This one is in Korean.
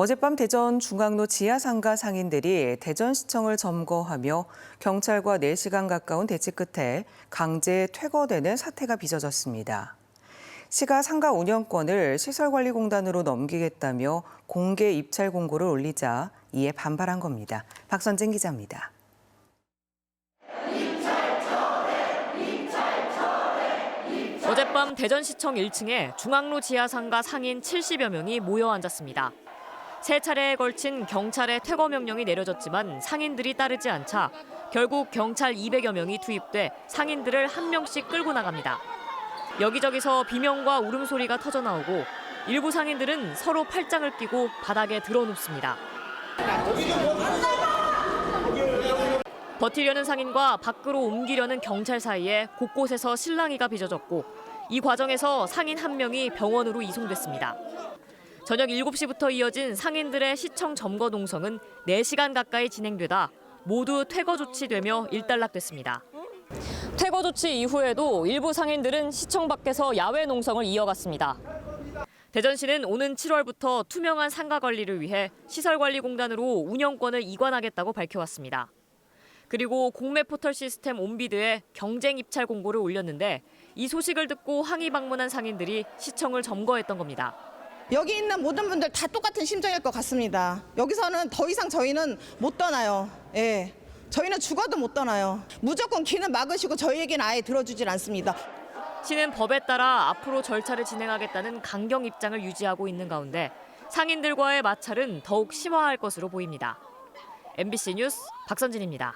어젯밤 대전 중앙로 지하상가 상인들이 대전시청을 점거하며 경찰과 4시간 가까운 대치 끝에 강제 퇴거되는 사태가 빚어졌습니다. 시가 상가 운영권을 시설관리공단으로 넘기겠다며 공개 입찰 공고를 올리자 이에 반발한 겁니다. 박선진 기자입니다. 어젯밤 대전시청 1층에 중앙로 지하상가 상인 70여 명이 모여 앉았습니다. 세 차례에 걸친 경찰의 퇴거 명령이 내려졌지만 상인들이 따르지 않자 결국 경찰 200여 명이 투입돼 상인들을 한 명씩 끌고 나갑니다. 여기저기서 비명과 울음소리가 터져 나오고 일부 상인들은 서로 팔짱을 끼고 바닥에 드러눕습니다. 버티려는 상인과 밖으로 옮기려는 경찰 사이에 곳곳에서 실랑이가 빚어졌고 이 과정에서 상인 한 명이 병원으로 이송됐습니다. 저녁 7시부터 이어진 상인들의 시청 점거 농성은 4시간 가까이 진행되다 모두 퇴거 조치되며 일단락됐습니다. 퇴거 조치 이후에도 일부 상인들은 시청 밖에서 야외 농성을 이어갔습니다. 대전시는 오는 7월부터 투명한 상가 관리를 위해 시설관리공단으로 운영권을 이관하겠다고 밝혀왔습니다. 그리고 공매 포털 시스템 온비드에 경쟁 입찰 공고를 올렸는데 이 소식을 듣고 항의 방문한 상인들이 시청을 점거했던 겁니다. 여기 있는 모든 분들 다 똑같은 심정일 것 같습니다. 여기서는 더 이상 저희는 못 떠나요. 예. 저희는 죽어도 못 떠나요. 무조건 길은 막으시고 저희에게는 아예 들어주질 않습니다. 시는 법에 따라 앞으로 절차를 진행하겠다는 강경 입장을 유지하고 있는 가운데 상인들과의 마찰은 더욱 심화할 것으로 보입니다. MBC 뉴스 박선진입니다.